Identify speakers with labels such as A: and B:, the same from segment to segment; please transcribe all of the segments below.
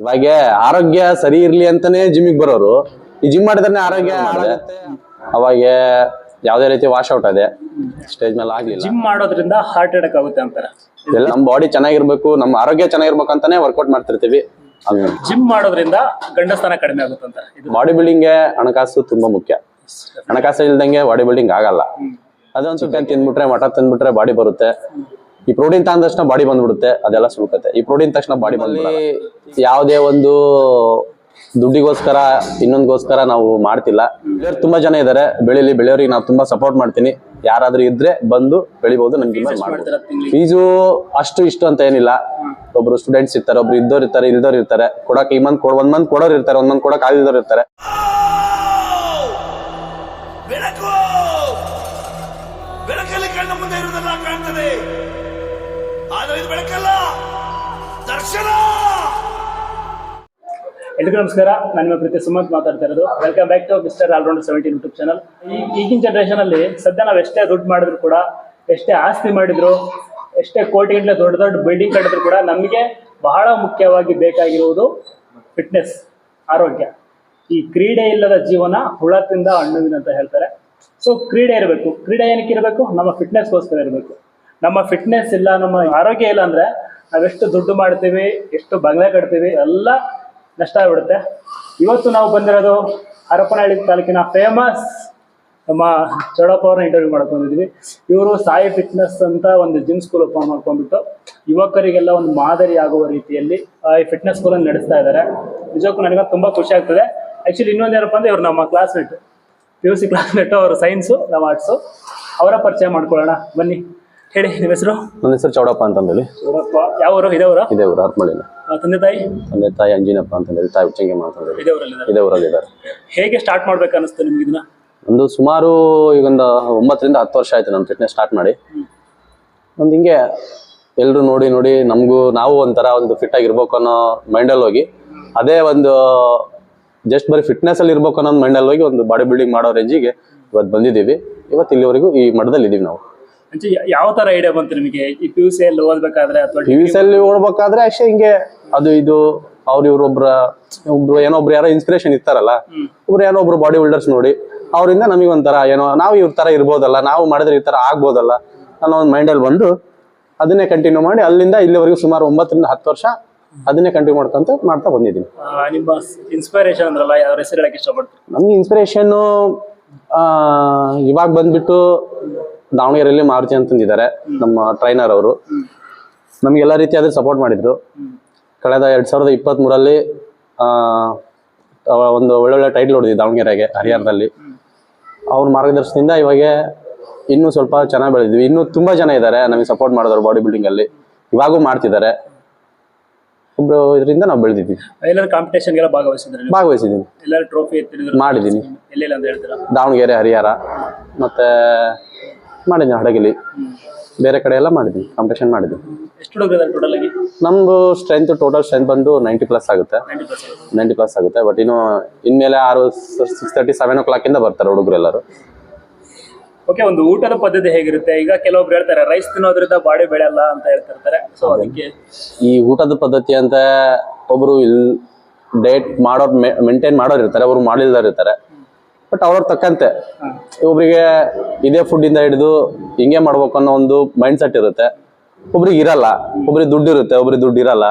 A: ಇವಾಗ ಆರೋಗ್ಯ ಸರಿ ಇರ್ಲಿ ಅಂತಾನೆ ಜಿಮ್ಮಿಗೆ ಬರೋರು. ಈ ಜಿಮ್ ಮಾಡಿದ್ರೆ ಆರೋಗ್ಯ. ಅವಾಗ ಯಾವ್ದೇ ರೀತಿ ವಾಶ್ ಔಟ್ ಅದೇ ಸ್ಟೇಜ್ ಮೇಲೆ ಆಗ್ಲಿಲ್ಲ.
B: ಜಿಮ್ ಮಾಡೋದ್ರಿಂದ ಹಾರ್ಟ್ ಅಟ್ಯಾಕ್ ಆಗುತ್ತೆ ಅಂತಾರೆ.
A: ಎಲ್ಲ ನಮ್ಮ ಬಾಡಿ ಚೆನ್ನಾಗಿರ್ಬೇಕು ನಮ್ಮ ಆರೋಗ್ಯ ಚೆನ್ನಾಗಿರ್ಬೇಕು ಅಂತಾನೆ ವರ್ಕೌಟ್ ಮಾಡ್ತಿರ್ತೀವಿ.
B: ಜಿಮ್ ಮಾಡೋದ್ರಿಂದ ಗಂಡಸ್ಥಾನ ಕಡಿಮೆ ಆಗುತ್ತೆ ಅಂತ
A: ಬಾಡಿ ಬಿಲ್ಡಿಂಗ್ಗೆ ಹಣಕಾಸು ತುಂಬಾ ಮುಖ್ಯ. ಹಣಕಾಸು ಇಲ್ದಂಗೆ ಬಾಡಿ ಬಿಲ್ಡಿಂಗ್ ಆಗಲ್ಲ. ಅದೊಂದು ಚಿಕನ್ ತಿನ್ಬಿಟ್ರೆ ಮಟನ್ ತಿನ್ಬಿಟ್ರೆ ಬಾಡಿ ಬರುತ್ತೆ. ಈ ಪ್ರೋಟೀನ್ ತಂದ ತಕ್ಷಣ ಬಾಡಿ ಬಂದ್ಬಿಡುತ್ತೆ ಅದೆಲ್ಲ ಸುಳ್ಕತ್ತೆ ಈ ಪ್ರೋಟೀನ್ ತಕ್ಷಣ ಬಾಡಿ ಬಂದ್ಬಿಡಲ್ಲ. ಯಾವುದೇ ಒಂದು ದುಡ್ಡಿಗೋಸ್ಕರ ಇನ್ನೊಂದ್ಗೋಸ್ಕರ ನಾವು ಮಾಡ್ತಿಲ್ಲ. ಬೆಳೆಯೋರು ತುಂಬಾ ಜನ ಇದ್ದಾರೆ ಬೆಳಿಲಿ ಬೆಳೆಯೋರಿಗೆ ನಾವು ತುಂಬಾ ಸಪೋರ್ಟ್ ಮಾಡ್ತೀನಿ. ಯಾರಾದ್ರೂ ಇದ್ರೆ ಬಂದು ಬೆಳಿಬಹುದು
B: ಮಾಡ್ತೀರಾ
A: ಫೀಸು ಅಷ್ಟು ಇಷ್ಟು ಅಂತ ಏನಿಲ್ಲ. ಒಬ್ರು ಸ್ಟೂಡೆಂಟ್ಸ್ ಇರ್ತಾರೆ ಒಬ್ರು ಇದ್ದವ್ರು ಇರ್ತಾರೆ ಇಲ್ದವ್ರು ಇರ್ತಾರೆ. ಕೊಡಕ್ ಈ ಮಂತ್ ಒಂದ್ ಮಂತ್ ಕೊಡೋರು ಇರ್ತಾರೆ ಒಂದ್ ಮಂತ್ ಕೊಡಕ್ ಆಗಿದ್ದವ್ರು ಇರ್ತಾರೆ.
B: ಎಲ್ರಿಗೂ ನಮಸ್ಕಾರ. ನಾನು ನಿಮ್ಮ ಪ್ರೀತಿ ಸುಮಂತ್ ಮಾತಾಡ್ತಾ ಇರೋದು. Welcome back to mister all round seventeen YouTube channel ಈಗಿನ ಜನರೇಷನ್ ಅಲ್ಲಿ ಸದ್ಯ ನಾವು ಎಷ್ಟೇ ದುಡ್ಡು ಮಾಡಿದ್ರು ಕೂಡ, ಎಷ್ಟೇ ಆಸ್ತಿ ಮಾಡಿದ್ರು, ಎಷ್ಟೇ ಕೋಟಿಗಂಟ್ಲೆ ದೊಡ್ಡ ದೊಡ್ಡ ಬಿಲ್ಡಿಂಗ್ ಕಟ್ಟಿದ್ರು ಕೂಡ ನಮಗೆ ಬಹಳ ಮುಖ್ಯವಾಗಿ ಬೇಕಾಗಿರುವುದು ಫಿಟ್ನೆಸ್ ಆರೋಗ್ಯ. ಈ ಕ್ರೀಡೆ ಇಲ್ಲದ ಜೀವನ ಹುಳದಿಂದ ಹಣ್ಣುವಿನಂತ ಹೇಳ್ತಾರೆ. ಸೊ ಕ್ರೀಡೆ ಇರಬೇಕು. ಕ್ರೀಡೆ ಏನಕ್ಕೆ ಇರಬೇಕು? ನಮ್ಮ ಫಿಟ್ನೆಸ್ಗೋಸ್ಕರ ಇರಬೇಕು. ನಮ್ಮ ಫಿಟ್ನೆಸ್ ಇಲ್ಲ, ನಮ್ಮ ಆರೋಗ್ಯ ಇಲ್ಲ ಅಂದ್ರೆ ನಾವೆಷ್ಟು ದುಡ್ಡು ಮಾಡ್ತೀವಿ, ಎಷ್ಟು ಬಂಗ್ಲೆ ಕಟ್ತೀವಿ, ಎಲ್ಲ ನಷ್ಟ ಆಗ್ಬಿಡುತ್ತೆ. ಇವತ್ತು ನಾವು ಬಂದಿರೋದು ಹರಪನಹಳ್ಳಿ ತಾಲೂಕಿನ ಫೇಮಸ್ ನಮ್ಮ ಚೌಡಪ್ಪ ಅವ್ರನ್ನ ಇಂಟರ್ವ್ಯೂ ಮಾಡಕ್ ಬಂದಿದ್ವಿ. ಇವರು ಸಾಯಿ ಫಿಟ್ನೆಸ್ ಅಂತ ಒಂದು ಜಿಮ್ ಸ್ಕೂಲ್ ಓಪನ್ ಮಾಡ್ಕೊಂಡ್ಬಿಟ್ಟು ಯುವಕರಿಗೆಲ್ಲ ಒಂದು ಮಾದರಿ ಆಗುವ ರೀತಿಯಲ್ಲಿ ಈ ಫಿಟ್ನೆಸ್ ಸ್ಕೂಲನ್ನು ನಡೆಸ್ತಾ ಇದ್ದಾರೆ. ನಿಜಕ್ಕೂ ನನಗೆ ತುಂಬಾ ಖುಷಿ ಆಗ್ತದೆ. ಆಕ್ಚುಲಿ ಇನ್ನೊಂದೇನಪ್ಪ ಅಂದ್ರೆ ಇವ್ರು ನಮ್ಮ classmate P U C classmate ಅವರು ಸೈನ್ಸು ನಮ್ಮ ಆರ್ಟ್ಸು ಅವರ ಪರಿಚಯ ಮಾಡ್ಕೊಳ್ಳೋಣ. ಬನ್ನಿ. ಹೇಳಿ ನಿಮ್ಮ ಹೆಸರು?
A: ನನ್ನ ಹೆಸರು ಚೌಡಪ್ಪ ಅಂತಂದೇಳಿ.
B: ಚೌಡಪ್ಪ. ಯಾವ ಊರು? ಇದೇ ಊರು?
A: ಇದೇ ಊರು ಹತ್ಮಳಿನ
B: ಆ, ತಂದೆ ತಾಯಿ?
A: ತಂದೆ ತಾಯಿ ಅಂಜಿನಪ್ಪ ಅಂತಂದೇಳಿ ತಾಯಿ ಉಚ್ಚಂಗೆ ಅಂತಂದೇಳಿ.
B: ಇದೇ ಊರಲ್ಲಿ
A: ಇದೇ ಊರಲ್ಲಿ ಇದ್ದಾರೆ
B: ಹೇಗೆ ಸ್ಟಾರ್ಟ್ ಮಾಡ್ಬೇಕು ಅನಿಸ್ತು ನಿಮ್ಗೆ ಇದನ್ನ
A: ಒಂದು ಸುಮಾರು ಈಗೊಂದು ಒಂಬತ್ತರಿಂದ ಹತ್ತು ವರ್ಷ ಆಯ್ತು ನಾನು ಫಿಟ್ನೆಸ್ ಸ್ಟಾರ್ಟ್ ಮಾಡಿ. ಒಂದು ಹಿಂಗೆ ಎಲ್ಲರೂ ನೋಡಿ ನೋಡಿ ನಮಗೂ ನಾವು ಒಂಥರ ಒಂದು ಫಿಟ್ ಆಗಿರ್ಬೇಕು ಅನ್ನೋ ಮೈಂಡಲ್ಲಿ ಹೋಗಿ ಅದೇ ಒಂದು ಜಸ್ಟ್ ಬರೀ ಫಿಟ್ನೆಸ್ ಅಲ್ಲಿ ಇರ್ಬೇಕು ಅನ್ನೋ ಮೈಂಡಲ್ಲಿ ಹೋಗಿ ಒಂದು ಬಾಡಿ ಬಿಲ್ಡಿಂಗ್ ಮಾಡೋ ರೇಂಜಿಗೆ ಇವತ್ತು ಬಂದಿದ್ದೀವಿ. ಇವತ್ತು ಇಲ್ಲಿವರೆಗೂ ಈ ಮಠದಲ್ಲಿ ಇದ್ದೀವಿ ನಾವು.
B: ಯಾವ ತರ ಐಡಿಯಾ ಬಂತು ನಿಮಗೆ? ಈ ಪಿ ಯು ಸಿ ಅಲ್ಲಿ ಓದ್ಬೇಕಾದ್ರೆ ಅಥವಾ
A: ಟಿ ವಿ ಓಡ್ಬೇಕಾದ್ರೆ ಅಷ್ಟೇ ಹಿಂಗೆ ಅದು ಇದು ಅವ್ರ ಇವ್ರೊಬ್ರ ಒಬ್ರು ಏನೋ ಒಬ್ರು ಯಾರೋ ಇನ್ಸ್ಪಿರೇಷನ್ ಇರ್ತಾರಲ್ಲ ಒಬ್ರು ಏನೋ ಒಬ್ರು ಬಾಡಿ ಬಿಲ್ಡರ್ಸ್ ನೋಡಿ ಅವರಿಂದ ನಮಗೆ ಒಂಥರ ಏನೋ ನಾವು ಇವ್ರ ತರ ಇರ್ಬೋದಲ್ಲ ನಾವು ಮಾಡಿದ್ರೆ ಈ ತರ ಆಗ್ಬೋದಲ್ಲ ಅನ್ನೋ ಒಂದು ಮೈಂಡಲ್ಲಿ ಬಂದು ಅದನ್ನೇ ಕಂಟಿನ್ಯೂ ಮಾಡಿ ಅಲ್ಲಿಂದ ಇಲ್ಲಿವರೆಗೂ ಸುಮಾರು ಒಂಬತ್ತರಿಂದ ಹತ್ತು ವರ್ಷ ಅದನ್ನೇ ಕಂಟಿನ್ಯೂ ಮಾಡ್ಕೊಂತ ಮಾಡ್ತಾ ಬಂದಿದ್ದೀನಿ.
B: ಆ, ನಿಮ್ಮ ಇನ್ಸ್ಪಿರೇಷನ್ ಅಂದ್ರಲ್ಲ ಯಾವ್ರ ಹೆಸರು ಹೇಳಕ್ ಇಷ್ಟಪಡ್ತೀರಿ?
A: ನಮ್ಗೆ ಇನ್ಸ್ಪಿರೇಷನ್ನು ಇವಾಗ ಬಂದ್ಬಿಟ್ಟು ದಾವಣಗೆರೆಯಲ್ಲಿ ಮಾರುತಿ ಅಂತಂದಿದ್ದಾರೆ ನಮ್ಮ ಟ್ರೈನರ್ ಅವರು. ನಮ್ಗೆ ಎಲ್ಲ ರೀತಿಯಾದ ಸಪೋರ್ಟ್ ಮಾಡಿದ್ರು. ಕಳೆದ ಎರಡ್ ಸಾವಿರದ ಇಪ್ಪತ್ತ್ ಮೂರಲ್ಲಿ ಒಂದು ಒಳ್ಳೊಳ್ಳೆ ಟೈಟ್ಲ್ ಹೊಡೆದಿದ್ದು ದಾವಣಗೆರೆಗೆ ಹರಿಯಾಣದಲ್ಲಿ. ಅವ್ರ ಮಾರ್ಗದರ್ಶನದಿಂದ ಇವಾಗ ಇನ್ನೂ ಸ್ವಲ್ಪ ಚೆನ್ನಾಗಿ ಬೆಳೆದಿದ್ವಿ. ಇನ್ನೂ ತುಂಬಾ ಜನ ಇದ್ದಾರೆ ನಮಗೆ ಸಪೋರ್ಟ್ ಮಾಡಿದ್ರು ಬಾಡಿ ಬಿಲ್ಡಿಂಗ್ ಅಲ್ಲಿ. ಇವಾಗೂ ಮಾಡ್ತಿದ್ದಾರೆ. ಒಬ್ರು ಇದರಿಂದ ನಾವು ಬೆಳೆದಿದ್ದೀವಿ.
B: ಎಲ್ಲರೂ ಕಾಂಪಿಟೇಷನ್ಗೆಲ್ಲ ಭಾಗವಹಿಸಿದ್ರೆ ನೀವು?
A: ಭಾಗವಹಿಸಿದ್ದೀನಿ
B: ಎಲ್ಲರೂ ಟ್ರೋಫಿ ಎತ್ತಿದ್ರು?
A: ಮಾಡಿದ್ದೀನಿ ದಾವಣಗೆರೆ ಹರಿಹರ ಮತ್ತೆ ಮಾಡಿದ್ದೀನಿ ಹಡಗಲಿ. ಬೇರೆ ಕಡೆ ಎಲ್ಲ ಮಾಡಿದ್ದೀನಿ ಕಾಂಪಿಟೇಷನ್ ಮಾಡಿದ್ದೀನಿ.
B: ಎಷ್ಟು ಹುಡುಗರು ಟೋಟಲ್ ಆಗಿ?
A: ನಮ್ದು ಸ್ಟ್ರೆಂತ್ ಟೋಟಲ್ ಸ್ಟ್ರೆಂತ್ ಬಂದು ನೈಂಟಿ ಪ್ಲಸ್ ಆಗುತ್ತೆ.
B: ನೈಂಟಿ
A: ಪ್ಲಸ್ ಆಗುತ್ತೆ. ಬಟ್ ಇನ್ನು ಇನ್ಮೇಲೆ ಆರು ಸಿಕ್ಸ್ ತರ್ಟಿ ಸೆವೆನ್ ಓ ಕ್ಲಾಕಿಂದ ಬರ್ತಾರೆ ಹುಡುಗರು ಎಲ್ಲರೂ.
B: ಓಕೆ ಒಂದು ಊಟದ ಪದ್ಧತಿ ಹೇಗಿರುತ್ತೆ? ಈಗ ಕೆಲವೊಬ್ರು ಹೇಳ್ತಾರೆ ರೈಸ್ ತಿನ್ನೋದ್ರಿಂದ ಬಾಡಿ ಬೆಳೆಯಲ್ಲ ಅಂತ ಹೇಳ್ತಿರ್ತಾರೆ. ಸೊ ಅದಕ್ಕೆ
A: ಈ ಊಟದ ಪದ್ಧತಿ ಅಂತ ಒಬ್ರು ಇಲ್ ಡೇಟ್ ಮಾಡೋರು ಮೇಂಟೈನ್ ಮಾಡೋರು ಇರ್ತಾರೆ ಅವರು ಮಾಡಿಲ್ದವ್ರು ಇರ್ತಾರೆ ಬಟ್ ಅವ್ರವ್ರ ತಕ್ಕಂತೆ. ಒಬ್ರಿಗೆ ಇದೇ ಫುಡ್ ಇಂದ ಹಿಡಿದು ಹಿಂಗೆ ಮಾಡ್ಬೇಕು ಅನ್ನೋ ಒಂದು ಮೈಂಡ್ ಸೆಟ್ ಇರುತ್ತೆ. ಒಬ್ರಿಗೆ ಇರಲ್ಲ. ಒಬ್ರಿಗೆ ದುಡ್ಡು ಇರುತ್ತೆ. ಒಬ್ರಿಗೆ ದುಡ್ಡು ಇರಲ್ಲ.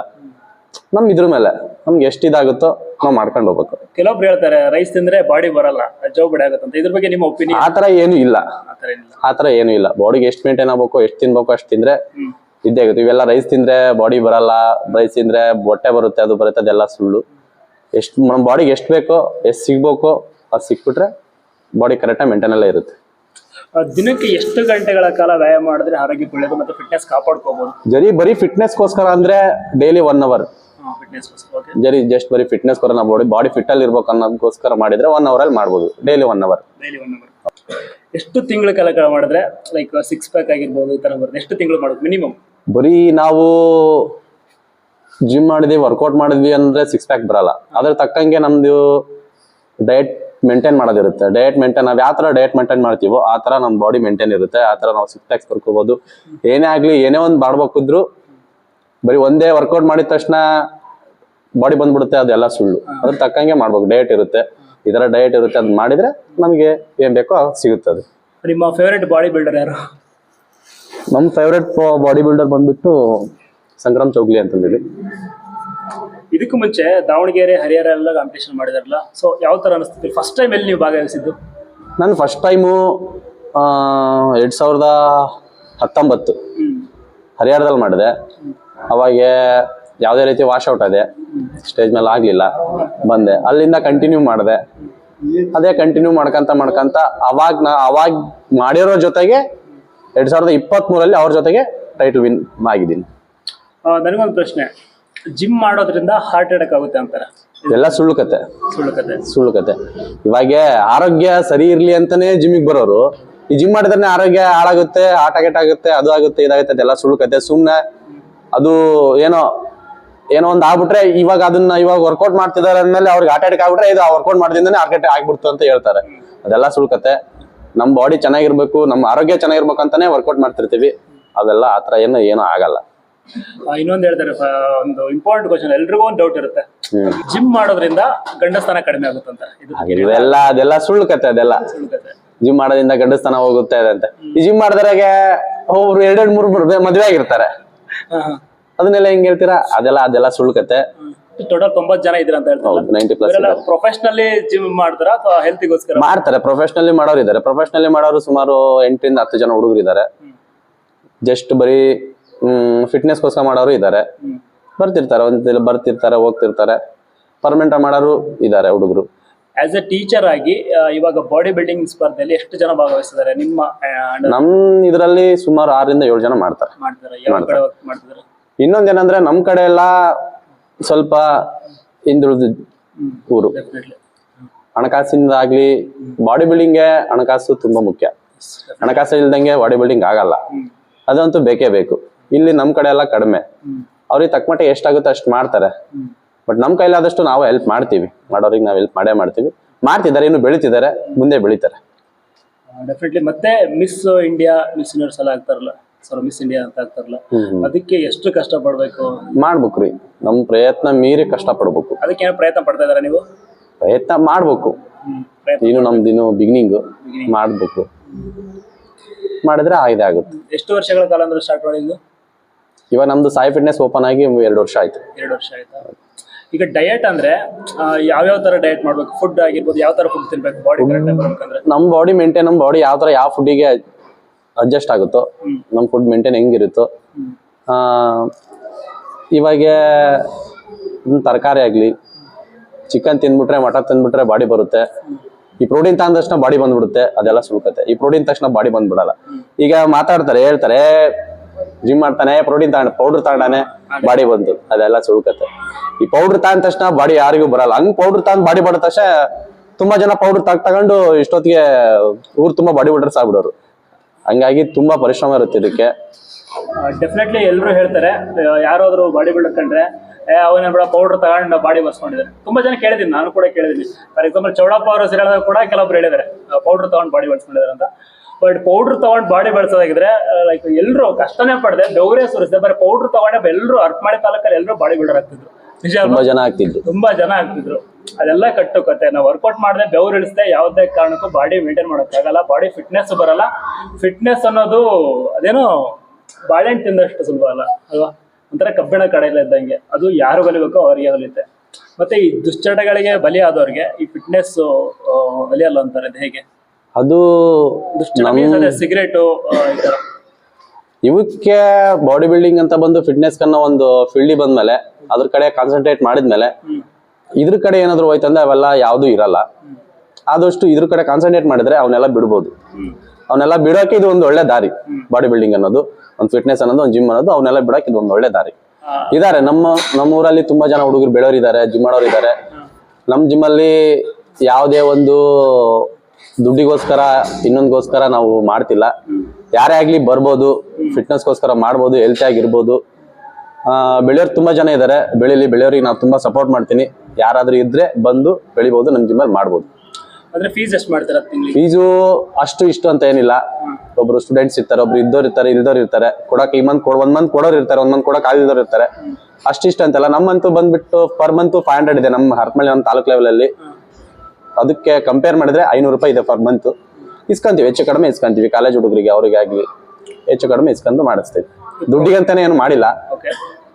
A: ನಮ್ ಇದ್ರ ಮೇಲೆ. ನಮ್ಗೆ ಎಷ್ಟು ಇದಾಗುತ್ತೋ ನಾವು ಮಾಡ್ಕೊಂಡು ಹೋಗ್ಬೇಕು.
B: ಕೆಲವೊಬ್ರು ಹೇಳ್ತಾರೆ ರೈಸ್ ತಿಂದ್ರೆ ಬಾಡಿ ಬರಲ್ಲ. ಜೋಗಡೆ ಆಗುತ್ತಂತ ಇದ್ರ ಬಗ್ಗೆ ನಿಮ್ಮ ಒಪಿನಿಯನ್
A: ಆತರ ಏನು ಇಲ್ಲ. ಆತರ ಏನು ಇಲ್ಲ. ಬಾಡಿಗೆ ಎಷ್ಟು ಮೇಂಟೈನ್ ಆಗ್ಬೇಕು ಎಷ್ಟು ತಿನ್ಬೇಕು ಅಷ್ಟು ತಿಂದ್ರೆ. ಇದ್ದೇ ಆಗುತ್ತೆ. ಇವೆಲ್ಲ ರೈಸ್ ತಿಂದ್ರೆ ಬಾಡಿ ಬರಲ್ಲ. ರೈಸ್ ತಿಂದ್ರೆ ಬೊಟ್ಟೆ ಬರುತ್ತೆ ಅದು ಬರುತ್ತೆ ಅದೆಲ್ಲ ಸುಳ್ಳು. ಎಷ್ಟು ನಮ್ಮ ಬಾಡಿಗೆ ಎಷ್ಟು ಬೇಕೋ ಎಷ್ಟು ಸಿಗ್ಬೇಕೋ ಅದು ಸಿಕ್ಬಿಟ್ರೆ ಬಾಡಿ ಕರೆಕ್ಟಾಗಿ ಮೇಂಟೈನ್ ಎಲ್ಲ ಇರುತ್ತೆ.
B: ದಿನಕ್ಕೆ ಎಷ್ಟು ಗಂಟೆಗಳ ಕಾಲ ವ್ಯಾಯಾಮ ಮಾಡಿದ್ರೆ ಆರೋಗ್ಯ ಒಳ್ಳೆಯದು ಮತ್ತೆ ಫಿಟ್ನೆಸ್ ಕಾಪಾಡ್ಕೋಬಹುದು
A: ಜರಿ ಬರೀ ಫಿಟ್ನೆಸ್ಗೋಸ್ಕರ ಅಂದ್ರೆ ಡೈಲಿ ಒನ್ ಅವರ್ ಜರಿ ಜಸ್ಟ್ ಬರೀ ಫಿಟ್ನೆಸ್ ನಾವು ಬಾಡಿ ಬಾಡಿ ಫಿಟ್ ಅಲ್ಲಿ ಇರ್ಬೇಕು ಅನ್ನೋದಕ್ಕೋಸ್ಕರ ಮಾಡಿದ್ರೆ ಒನ್ ಅವರಲ್ಲಿ ಮಾಡ್ಬೋದು. Daily one hour
B: daily one hour ಎಷ್ಟು ತಿಂಗಳ ಕಾಲ ಮಾಡಿದ್ರೆ ಲೈಕ್ ಸಿಕ್ಸ್ ಪ್ಯಾಕ್ ಆಗಿರ್ಬೋದು ಈ ತರ ಬರುತ್ತೆ. ಎಷ್ಟು ತಿಂಗಳು ಮಾಡೋದು ಮಿನಿಮಮ್
A: ಬರೀ ನಾವು ಜಿಮ್ ಮಾಡಿದ್ವಿ ವರ್ಕೌಟ್ ಮಾಡಿದ್ವಿ ಅಂದ್ರೆ ಸಿಕ್ಸ್ ಪ್ಯಾಕ್ ಬರಲ್ಲ. ಅದ್ರ ತಕ್ಕಂಗೆ ನಮ್ದು ಡಯಟ್ ಮೇಂಟೈನ್ ಮಾಡೋದಿರುತ್ತೆ. ಡಯಟ್ ಮೇಂಟೈನ್ ನಾವು ಯಾವ ಥರ ಡಯಟ್ ಮೇಂಟೈನ್ ಮಾಡ್ತೀವೋ ಆ ಥರ ನಮ್ಮ ಬಾಡಿ ಮೇಂಟೈನ್ ಇರುತ್ತೆ. ಆ ಥರ ನಾವು ಸಿಕ್ಸ್ ಪ್ಯಾಕ್ಸ್ ಬರ್ಕೋಬೋದು ಏನೇ ಆಗಲಿ ಏನೇ ಒಂದು ಮಾಡ್ಬೇಕಿದ್ರು ಬರೀ ಒಂದೇ ವರ್ಕೌಟ್ ಮಾಡಿದ ತಕ್ಷಣ ಬಾಡಿ ಬಂದ್ಬಿಡುತ್ತೆ ಅದೆಲ್ಲ ಸುಳ್ಳು. ಅದ್ರ ತಕ್ಕಂಗೆ ಮಾಡ್ಬೇಕು. ಡಯಟ್ ಇರುತ್ತೆ. ಈ ತರ ಡಯಟ್ ಇರುತ್ತೆ ಅದು ಮಾಡಿದ್ರೆ ನಮಗೆ ಏನ್ ಬೇಕೋ ಅದು ಸಿಗುತ್ತೆ ಅದು.
B: ನಿಮ್ಮ ಫೇವ್ರೆಟ್ ಬಾಡಿ ಬಿಲ್ಡರ್ ಯಾರು?
A: ನಮ್ಮ ಫೇವ್ರೆಟ್ ಬಾಡಿ ಬಿಲ್ಡರ್ ಬಂದ್ಬಿಟ್ಟು ಸಂಗ್ರಾಮ್ ಚೌಗ್ಲಿ ಅಂತಂದೇಳಿ
B: ಇದಕ್ಕೂ ಮುಂಚೆ ದಾವಣಗೆರೆ ಹರಿಹರ ಎಲ್ಲ ಕಾಂಪಿಟೇಷನ್ ಮಾಡಿದಾರಲ್ಲ. ಸೊ ಯಾವ ತರ ಅನಿಸ್ತಿತ್ತು? ಫಸ್ಟ್ ಟೈಮ್ ಎಲ್ಲಿ ನೀವು ಭಾಗವಹಿಸಿದ್ದು?
A: ನಾನು ಫಸ್ಟ್ ಟೈಮು ಎರಡು ಸಾವಿರದ ಹತ್ತೊಂಬತ್ತು. ಹರಿಹರದಲ್ಲಿ ಮಾಡಿದೆ. ಅವಾಗ ಯಾವುದೇ ರೀತಿ ವಾಶ್ ಔಟ್ ಅದೇ ಸ್ಟೇಜ್ ಮೇಲೆ ಆಗಲಿಲ್ಲ. ಬಂದೆ. ಅಲ್ಲಿಂದ ಕಂಟಿನ್ಯೂ ಮಾಡಿದೆ. ಅದೇ ಕಂಟಿನ್ಯೂ ಮಾಡ್ಕೊಂತ ಮಾಡ್ಕೊಂತ ಅವಾಗ ನಾ ಅವಾಗ ಮಾಡಿರೋ ಜೊತೆಗೆ ಎರಡು ಸಾವಿರದ ಇಪ್ಪತ್ತ್ಮೂರಲ್ಲಿ ಅವ್ರ ಜೊತೆಗೆ ಟೈಟಲ್ ವಿನ್ ಆಗಿದ್ದೀನಿ.
B: ನನಗೊಂದು ಪ್ರಶ್ನೆ. ಜಿಮ್ ಮಾಡೋದ್ರಿಂದ ಹಾರ್ಟ್ ಅಟ್ಯಾಕ್ ಆಗುತ್ತೆ ಅಂತಾರೆ.
A: ಎಲ್ಲ ಸುಳ್ಳು ಕತೆ
B: ಸುಳ್ಳು ಕತೆ
A: ಸುಳ್ಳು ಕತೆ ಇವಾಗ ಆರೋಗ್ಯ ಸರಿ ಇರ್ಲಿ ಅಂತಾನೆ ಜಿಮ್ಮಿಗೆ ಬರೋರು ಈ ಜಿಮ್ ಮಾಡಿದ್ರೆ ಆರೋಗ್ಯ ಹಾಳಾಗುತ್ತೆ ಅಟ್ಯಾಕ್ ಆಗುತ್ತೆ ಅದು ಆಗುತ್ತೆ ಇದಾಗುತ್ತೆ ಅದೆಲ್ಲ ಸುಳ್ಳು ಕತೆ ಸುಮ್ಮನೆ ಅದು ಏನೋ ಏನೋ ಒಂದು ಆಗ್ಬಿಟ್ರೆ ಇವಾಗ ಅದನ್ನ ಇವಾಗ ವರ್ಕೌಟ್ ಮಾಡ್ತಿದ್ದಾರೆ ಅಂದ್ಮೇಲೆ ಅವ್ರಿಗೆ ಅಟ್ಯಾಕ್ ಆಗ್ಬಿಟ್ರೆ ಇದು ವರ್ಕೌಟ್ ಮಾಡಿದ್ರೆ ಹಾರ್ಟ್ ಅಟ್ಯಾಕ್ ಆಗ್ಬಿಡ್ತು ಅಂತ ಹೇಳ್ತಾರೆ. ಅದೆಲ್ಲ ಸುಳ್ಳು ಕತೆ ನಮ್ಮ ಬಾಡಿ ಚೆನ್ನಾಗಿರ್ಬೇಕು ನಮ್ಮ ಆರೋಗ್ಯ ಚೆನ್ನಾಗಿರ್ಬೇಕು ಅಂತಾನೆ ವರ್ಕೌಟ್ ಮಾಡ್ತಿರ್ತೀವಿ. ಅವೆಲ್ಲ ಆ ಥರ ಏನು ಏನೂ ಆಗಲ್ಲ.
B: ಇನ್ನೊಂದು ಹೇಳ್ತಾರೆ ಫ- ಒಂದು ಇಂಪಾರ್ಟೆಂಟ್ ಕ್ವಶನ್ ಎಲ್ರಿಗೂ ಒಂದು ಡೌಟ್ ಇರುತ್ತೆ. ಜಿಮ್ ಮಾಡೋದ್ರಿಂದ ಗಂಡಸ್ಥಾನ ಕಡಿಮೆ ಆಗುತ್ತೆ ಅಂತ. ಇದು
A: ಇದೆಲ್ಲ ಅದೆಲ್ಲ ಸುಳ್ಳು ಕತೆ ಅದೆಲ್ಲ. ಜಿಮ್ ಮಾಡೋದ್ರಿಂದ ಗಂಡಸ್ಥಾನ ಹೋಗುತ್ತೆ ಅಂತ. ಈ ಜಿಮ್ ಮಾಡಿದ್ರಾಗೆ ಒಬ್ರು ಎರಡೆರಡು ಮೂರು ಮೂರು ಮದ್ವೆ ಆಗಿರ್ತಾರೆ. ಅದನ್ನೆಲ್ಲ ಹೆಂಗ್ ಹೇಳ್ತೀರಾ? ಅದೆಲ್ಲ ಅದೆಲ್ಲ ಸುಳ್ಳು ಕತೆ.
B: ಟೋಟಲ್ ತೊಂಬತ್ತು ಜನ ಇದ್ರ ಅಂತ ಹೇಳ್ತಾರೆ.
A: ಹೌದು ನೈಂಟಿ ಪ್ಲಸ್
B: ಇವರೆಲ್ಲ ಪ್ರೊಫೆಷನಲಿ ಜಿಮ್ ಮಾಡ್ತಾರ ಅಥವಾ ಹೆಲ್ತಿಗೋಸ್ಕರ
A: ಮಾಡ್ತಾರೆ ಪ್ರೊಫೆಷನಲಿ ಮಾಡೋರು ಇದ್ದಾರೆ. ಪ್ರೊಫೆಷನಲಿ ಮಾಡೋರು ಸುಮಾರು ಎಂಟರಿಂದ ಹತ್ತು ಜನ ಹುಡುಗರು ಇದ್ದಾರೆ. ಜಸ್ಟ್ ಬರೀ ಫಿಟ್ನೆಸ್ಗೋಸ್ಕರ ಮಾಡೋರು ಇದ್ದಾರೆ ಬರ್ತಿರ್ತಾರೆ ಒಂದ್ ಬರ್ತಿರ್ತಾರೆ ಹೋಗ್ತಿರ್ತಾರೆ. ಪರ್ಮನೆಂಟ್ ಮಾಡೋರು ಇದ್ದಾರೆ ಹುಡುಗರು.
B: ಆಸ್ ಎ ಟೀಚರ್ ಆಗಿ ಇವಾಗ ಬಾಡಿ ಬಿಲ್ಡಿಂಗ್ ಸ್ಪರ್ಧೆಯಲ್ಲಿ ಎಷ್ಟು ಜನ ಭಾಗವಹಿಸಿದ್ದಾರೆ? ನಿಮ್ಮ
A: ನಮ್ ಇದರಲ್ಲಿ ಸುಮಾರು ಆರರಿಂದ ಏಳು ಜನ ಮಾಡ್ತಾರೆ. ಇನ್ನೊಂದೇನಂದ್ರೆ ನಮ್ ಕಡೆ ಎಲ್ಲ ಸ್ವಲ್ಪ ಹಿಂದುಳಿದ ಊರು. ಹಣಕಾಸಿಂದಾಗ್ಲಿ ಬಾಡಿ ಬಿಲ್ಡಿಂಗ್ಗೆ ಹಣಕಾಸು ತುಂಬಾ ಮುಖ್ಯ. ಹಣಕಾಸು ಇಲ್ದಂಗೆ ಬಾಡಿ ಬಿಲ್ಡಿಂಗ್ ಆಗಲ್ಲ ಅದಂತೂ ಬೇಕೇ ಬೇಕು. ಇಲ್ಲಿ ನಮ್ ಕಡೆ ಎಲ್ಲ ಕಡಿಮೆ. ಅವ್ರಿಗೆ ತಕ್ಕ ಎಷ್ಟಾಗುತ್ತೆ ಅಷ್ಟು ಮಾಡ್ತಾರೆ. ಬಟ್ ನಮ್ ಕೈಲಾದಷ್ಟು ನಾವು ಹೆಲ್ಪ್ ಮಾಡ್ತೀವಿ. ಮಾಡೋರಿಗೆ ನಾವು ಹೆಲ್ಪ್ ಮಾಡೇ ಮಾಡ್ತೀವಿ. ಮಾಡ್ತಿದ್ದಾರೆ ಇನ್ನು ಬೆಳಿತಿದ್ದಾರೆ ಮುಂದೆ ಬೆಳಿತಾರೆ.
B: ಡೆಫಿನೆಟ್ಲಿ ಮತ್ತೆ ಮಿಸ್ ಇಂಡಿಯಾ ಮಿಸ್ ಯೂನಿವರ್ಸ್ ಎಲ್ಲ ಆಗ್ತಾರಲ್ಲ? ಸರ್ ಮಿಸ್ ಇಂಡಿಯಾ ಅಂತ ಆಗ್ತಾರಲ್ಲ? ಅದಕ್ಕೆ ಎಷ್ಟು ಕಷ್ಟ ಪಡ್ಬೇಕು
A: ಮಾಡ್ಬೇಕ್ರಿ ನಮ್ ಪ್ರಯತ್ನ ಮೀರಿ ಕಷ್ಟ ಪಡ್ಬೇಕು
B: ಅದಕ್ಕೆ ಏನೋ ಪ್ರಯತ್ನ ಪಡ್ತಾ ಇದಾರೆ ನೀವು?
A: ಪ್ರಯತ್ನ ಮಾಡ್ಬೇಕು. ಇನ್ನು ನಮ್ದು ಇನ್ನು ಬಿಗಿನಿಂಗ್ ಮಾಡ್ಬೇಕು. ಮಾಡಿದ್ರೆ ಆಗಿದೆ ಆಗುತ್ತೆ
B: ಎಷ್ಟು ವರ್ಷಗಳ ಕಾಲ ಅಂದ್ರೆ ಸ್ಟಾರ್ಟ್ ಮಾಡಿದ್ದು?
A: ಇವಾಗ ನಮ್ದು ಸಾಯಿ ಫಿಟ್ನೆಸ್ ಓಪನ್ ಆಗಿ ಎರಡು ವರ್ಷ ಆಯ್ತು.
B: ಎರಡು ವರ್ಷ ಆಯ್ತಾ? ಈಗ ಡಯಟ್ ಅಂದ್ರೆ ಯಾವ್ಯಾವ ತರ ಡಯಟ್ ಮಾಡ್ಬೇಕು? ಫುಡ್ ಆಗಿರ್ಬೋದು ಯಾವ ತರ ಫುಡ್ ತಿನ್ಬೇಕು? ಬಾಡಿ ಬರ್ಬೇಕಂದ್ರೆ?
A: ನಮ್ಮ ಬಾಡಿ ಮೇಂಟೈನ್ ನಮ್ಮ ಬಾಡಿ ಯಾವ ತರ ಯಾವ ಫುಡ್ಡಿಗೆ ಅಡ್ಜಸ್ಟ್ ಆಗುತ್ತೋ ನಮ್ಮ ಫುಡ್ ಮೇಂಟೈನ್ ಹೆಂಗಿರುತ್ತೋ. ಇವಾಗ ತರಕಾರಿ ಆಗಲಿ ಚಿಕನ್ ತಿಂದ್ಬಿಟ್ರೆ ಮಟನ್ ತಿಂದ್ಬಿಟ್ರೆ ಬಾಡಿ ಬರುತ್ತೆ. ಈ ಪ್ರೋಟೀನ್ ತಂದ ತಕ್ಷಣ ಬಾಡಿ ಬಂದ್ಬಿಡುತ್ತೆ ಅದೆಲ್ಲ ಸುಳ್ಕತ್ತೆ ಈ ಪ್ರೋಟೀನ್ ತಕ್ಷಣ ಬಾಡಿ ಬಂದ್ಬಿಡಲ್ಲ. ಈಗ ಮಾತಾಡ್ತಾರೆ ಹೇಳ್ತಾರೆ ಜಿಮ್ ಮಾಡ್ತಾನೆ ಪ್ರೋಟೀನ್ ತಗೊಂಡ ಪೌಡರ್ ತಗೊಂಡಾನೆ ಬಾಡಿ ಬಂತು. ಅದೆಲ್ಲ ಸುಳುಕತ್ತೆ ಈ ಪೌಡರ್ ತಗೊಂಡ ತಕ್ಷಣ ಬಾಡಿ ಯಾರಿಗೂ ಬರಲ್ಲ. ಹಂಗ್ ಪೌಡರ್ ತಗೊಂಡ್ ಬಾಡಿ ಬಡ ತಕ್ಷಣ ತುಂಬಾ ಜನ ಪೌಡರ್ ತಗ್ ತಗೊಂಡು ಇಷ್ಟೊತ್ತಿಗೆ ಊರ್ ತುಂಬಾ ಬಾಡಿ ಬಿಲ್ಡರ್ಸ್ ಆಗ್ಬಿಡೋರು. ಹಂಗಾಗಿ ತುಂಬಾ ಪರಿಶ್ರಮ ಇರುತ್ತೆ ಇದಕ್ಕೆ.
B: ಡೆಫಿನೆಟ್ಲಿ ಎಲ್ಲರೂ ಹೇಳ್ತಾರೆ. ಯಾರಾದ್ರು ಬಾಡಿ ಬಿಲ್ಡರ್ ಕಂಡ್ರೆ ಅವನ ಪೌಡರ್ ತಗೊಂಡ್ ಬಾಡಿ ಬರ್ಸ್ಕೊಂಡಿದ್ದಾರೆ ತುಂಬಾ ಜನ ಕೇಳಿದೀನಿ ನಾನು ಕೂಡ ಕೇಳಿದೀನಿ ಫಾರ್ ಎಕ್ಸಾಂಪಲ್ ಚೌಡಪ್ಪ ಅವರು ಸೀರಿಯಲ್ ಕೂಡ ಕೆಲವೊಬ್ರು ಹೇಳಿದ್ದಾರೆ ಪೌಡರ್ ತಗೊಂಡು ಬಾಡಿ ಬೆಳೆಸ್ಕೊಂಡಿದ್ದಾರೆ ಅಂತ. ಬಟ್ ಪೌಡರ್ ತಗೊಂಡು ಬಾಡಿ ಬೆಳೆಸೋದಾಗಿದ್ರೆ ಲೈಕ್ ಎಲ್ಲರೂ ಕಷ್ಟನೇ ಪಡೆದೆ ಬೆವರೇ ಸುರಿಸಿದೆ ಬರೀ ಪೌಡರ್ ತಗೊಂಡೆ ಎಲ್ಲರೂ ಅರ್ಥ ಮಾಡಿ ತಾಲೂಕಲ್ಲಿ ಎಲ್ಲರೂ ಬಾಡಿ ಬಿಲ್ಡರ್ ಆಗ್ತಿದ್ರು. ನಿಜ
A: ತುಂಬಾ ಜನ ಆಗ್ತಿದ್ರು.
B: ತುಂಬಾ ಜನ ಆಗ್ತಿದ್ರು. ಅದೆಲ್ಲ ಕಟ್ಟು ಕತೆ. ನಾವು ವರ್ಕೌಟ್ ಮಾಡದೆ ಬೆವರು ಇಳಿಸದೆ ಯಾವುದೇ ಕಾರಣಕ್ಕೂ ಬಾಡಿ ಮೇಂಟೈನ್ ಮಾಡೋಕ್ಕಾಗಲ್ಲ ಬಾಡಿ ಫಿಟ್ನೆಸ್ ಬರಲ್ಲ. ಫಿಟ್ನೆಸ್ ಅನ್ನೋದು ಅದೇನೋ ಬಾಳೆಹಣ್ಣು ತಿಂದಷ್ಟು ಸುಲಭ ಅಲ್ಲ ಅಲ್ವಾ? ಒಂಥರ ಕಬ್ಬಿಣ ಕಡೆಯಲ್ಲ ಇದ್ದಂಗೆ. ಅದು ಯಾರು ಬಲಿಬೇಕೋ ಅವರಿಗೆ ಬಲಿತೆ ಮತ್ತೆ ಈ ದುಶ್ಚಟಗಳಿಗೆ ಬಲಿ ಆದವ್ರಿಗೆ ಈ ಫಿಟ್ನೆಸ್ ಬಲಿಯಲ್ಲ ಅಂತಾರೆ ಅದು ಹೇಗೆ?
A: ಅದು
B: ಸಿಗರೇಟು
A: ಇವಕ್ಕೆ ಬಾಡಿ ಬಿಲ್ಡಿಂಗ್ ಅಂತ ಬಂದು ಫಿಟ್ನೆಸ್ ಅನ್ನೋ ಒಂದು ಫೀಲ್ಡ್ ಬಂದ್ಮೇಲೆ ಅದ್ರ ಕಡೆ ಕಾನ್ಸಂಟ್ರೇಟ್ ಮಾಡಿದ್ಮೇಲೆ ಇದ್ರ ಕಡೆ ಏನಾದ್ರು ಹೋಯ್ತಂದ್ರೆ ಅವೆಲ್ಲ ಯಾವ್ದು ಇರಲ್ಲ. ಆದಷ್ಟು ಇದ್ರ ಕಡೆ ಕಾನ್ಸಂಟ್ರೇಟ್ ಮಾಡಿದ್ರೆ ಅವನ್ನೆಲ್ಲ ಬಿಡ್ಬೋದು. ಅವನ್ನೆಲ್ಲ ಬಿಡೋಕೆ ಇದು ಒಂದು ಒಳ್ಳೆ ದಾರಿ ಬಾಡಿ ಬಿಲ್ಡಿಂಗ್ ಅನ್ನೋದು ಒಂದು ಫಿಟ್ನೆಸ್ ಅನ್ನೋದು ಒಂದು ಜಿಮ್ ಅನ್ನೋದು ಅವನ್ನೆಲ್ಲ ಬಿಡೋಕೆ ಇದು ಒಂದು ಒಳ್ಳೆ ದಾರಿ. ಇದಾರೆ ನಮ್ಮ ನಮ್ಮ ಊರಲ್ಲಿ ತುಂಬಾ ಜನ ಹುಡುಗರು ಬೆಳೋರು ಇದ್ದಾರೆ ಜಿಮ್ ಮಾಡೋರು ಇದ್ದಾರೆ ನಮ್ಮ ಜಿಮ್ಮಲ್ಲಿ ಯಾವುದೇ ಒಂದು ದುಡ್ಡಿಗೋಸ್ಕರ ಇನ್ನೊಂದ್ಗೋಸ್ಕರ ನಾವು ಮಾಡ್ತಿಲ್ಲ. ಯಾರೇ ಆಗ್ಲಿ ಬರ್ಬೋದು ಫಿಟ್ನೆಸ್ಗೋಸ್ಕರ ಮಾಡ್ಬೋದು ಹೆಲ್ತಿ ಆಗಿರ್ಬೋದು. ಬೆಳೆಯೋರು ತುಂಬಾ ಜನ ಇದ್ದಾರೆ ಬೆಳೀಲಿ ಬೆಳೆಯೋರಿಗೆ ನಾವು ತುಂಬಾ ಸಪೋರ್ಟ್ ಮಾಡ್ತೀನಿ. ಯಾರಾದ್ರೂ ಇದ್ರೆ ಬಂದು ಬೆಳಿಬೋದು ನಮ್ಮ ಜಿಮ್ಮಲ್ಲಿ ಮಾಡ್ಬೋದು.
B: ಅಂದ್ರೆ ಫೀಸ್ ಎಷ್ಟು ಮಾಡ್ತಾರೆ
A: ಫೀಸು ಅಷ್ಟು ಇಷ್ಟು ಅಂತ ಏನಿಲ್ಲ. ಒಬ್ರು ಸ್ಟೂಡೆಂಟ್ಸ್ ಇರ್ತಾರೆ ಒಬ್ರು ಇದ್ದವ್ರು ಇರ್ತಾರೆ ಇಲ್ದವ್ರು ಇರ್ತಾರೆ. ಕೊಡಕ್ ಈ ಮಂತ್ ಕೊಡ್ ಒಂದ್ ಮಂತ್ ಕೊಡೋರು ಇರ್ತಾರೆ ಒಂದ್ ಮಂತ್ ಕೊಡಕ್ ಆಗಿದ್ದವ್ರು ಇರ್ತಾರೆ. ಅಷ್ಟಿಷ್ಟು ಅಂತಲ್ಲ. ನಮ್ಮಂತೂ ಮಂತ್ ಬಂದ್ಬಿಟ್ಟು ಪರ್ ಮಂತ್ ಫೈವ್ ಹಂಡ್ರೆಡ್ ಇದೆ ನಮ್ಮ ಹರ್ಮಳ್ಳಿ ನಮ್ಮ ತಾಲೂಕ್ ಲೆವೆಲ್ ಅಲ್ಲಿ. ಅದಕ್ಕೆ ಕಂಪೇರ್ ಮಾಡಿದ್ರೆ ಐನೂರು ರೂಪಾಯಿ ಇದೆ ಪರ್ ಮಂತ್ ಇಸ್ಕೊಂತೀವಿ ಹೆಚ್ಚು ಕಡಿಮೆ ಇಸ್ಕೊಂತೀವಿ. ಕಾಲೇಜ್ ಹುಡುಗರಿಗೆ ಅವ್ರಿಗೆ ಆಗಲಿ ಹೆಚ್ಚು ಕಡಿಮೆ ಇಸ್ಕೊಂಡು ಮಾಡಿಸ್ತೀವಿ. ದುಡ್ಡಿಗಂತಾನೆ ಏನು ಮಾಡಿಲ್ಲ.
B: ಓಕೆ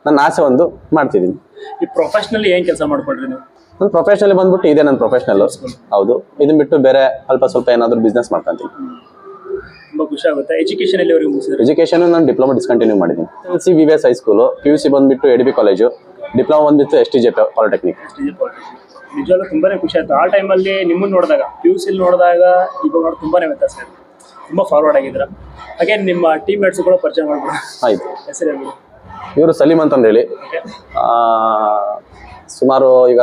A: ನನ್ನ ಆಸೆ ಒಂದು ಮಾಡ್ತಿದ್ದೀನಿ.
B: ಈ ಪ್ರೊಫೆಷನಲಿ ಏನು ಕೆಲಸ ಮಾಡ್ಕೊಂಡ್ರಿ ನೀವು?
A: ನನ್ನ ಪ್ರೊಫೆಷನಲ್ ಬಂದ್ಬಿಟ್ಟು ಇದೆ ನನ್ನ ಪ್ರೊಫೆಷನಲ್ ಹೌದು. ಇದನ್ನ ಬಿಟ್ಟು ಬೇರೆ ಅಲ್ಪ ಸ್ವಲ್ಪ ಏನಾದರೂ ಬಿಸ್ನೆಸ್ ಮಾಡ್ಕೊಂತೀನಿ.
B: ತುಂಬಾ ಖುಷಿ ಆಗುತ್ತೆ. ಎಜುಕೇಶನ್ ಎಲ್ಲಿವರೆಗೂ ಮುಗಿಸಿದ್ರಿ?
A: ಎಜುಕೇಶನ್ ನಾನು ಡಿಪ್ಲೊಮಾ ಡಿಸ್ಕಂಟಿನ್ಯೂ ಮಾಡಿದ್ದೀನಿ. C V S high school P U C ಬಂದ್ಬಿಟ್ಟು A D B college diploma ಬಂದ್ಬಿಟ್ಟು ಎಸ್ ಟಿ ಜೆ ಪಾಲಿಟೆಕ್ನಿಕ್
B: ನಿಜವಾಗ್ಲೂ ತುಂಬಾನೇ ಖುಷಿ ಆಯ್ತು. ಆ ಟೈಮಲ್ಲಿ ನಿಮ್ಮನ್ನ ನೋಡಿದಾಗ ಪಿ ಯು ಸಿಲ್ ನೋಡಿದಾಗ ಇವಾಗ ನೋಡಿ ತುಂಬಾನೇ ವ್ಯತ್ಯಾಸ ಇದೆ. ತುಂಬಾ ಫಾರ್ವರ್ಡ್ ಆಗಿದ್ರ ಹಾಗೆ ನಿಮ್ಮ ಟೀಮ್ ಮೇಟ್ಸ್ ಕೂಡ ಪರಿಚಯ ಮಾಡ್ಬೋದು
A: ಆಯ್ತು.
B: ಹೆಸರು
A: ಇವರು ಸಲೀಮ್ ಅಂತಂದೇಳಿ. ಸುಮಾರು ಈಗ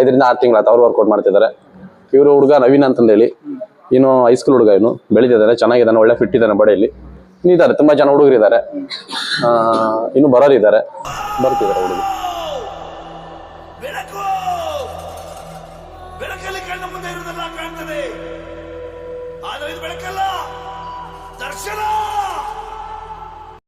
A: ಐದರಿಂದ ಆರು ತಿಂಗಳಾಯ್ತು ಅವ್ರು ವರ್ಕೌಟ್ ಮಾಡ್ತಿದ್ದಾರೆ. ಇವರು ಹುಡುಗ ನವೀನ್ ಅಂತಂದೇಳಿ. ಇನ್ನು ಹೈಸ್ಕೂಲ್ ಹುಡುಗ ಇನ್ನು ಬೆಳೀತಿದ್ದಾನೆ ಚೆನ್ನಾಗಿದ್ದಾನೆ ಒಳ್ಳೆ ಫಿಟ್ ಇದ್ದಾನೆ ಬಡೆಯಲ್ಲಿ. ಇನ್ನಿದ್ದಾರೆ ತುಂಬ ಜನ ಹುಡುಗರಿದ್ದಾರೆ. ಇನ್ನು ಬರೋರಿದ್ದಾರೆ. ಬರ್ತಿದ್ದಾರೆ ಹುಡುಗರು.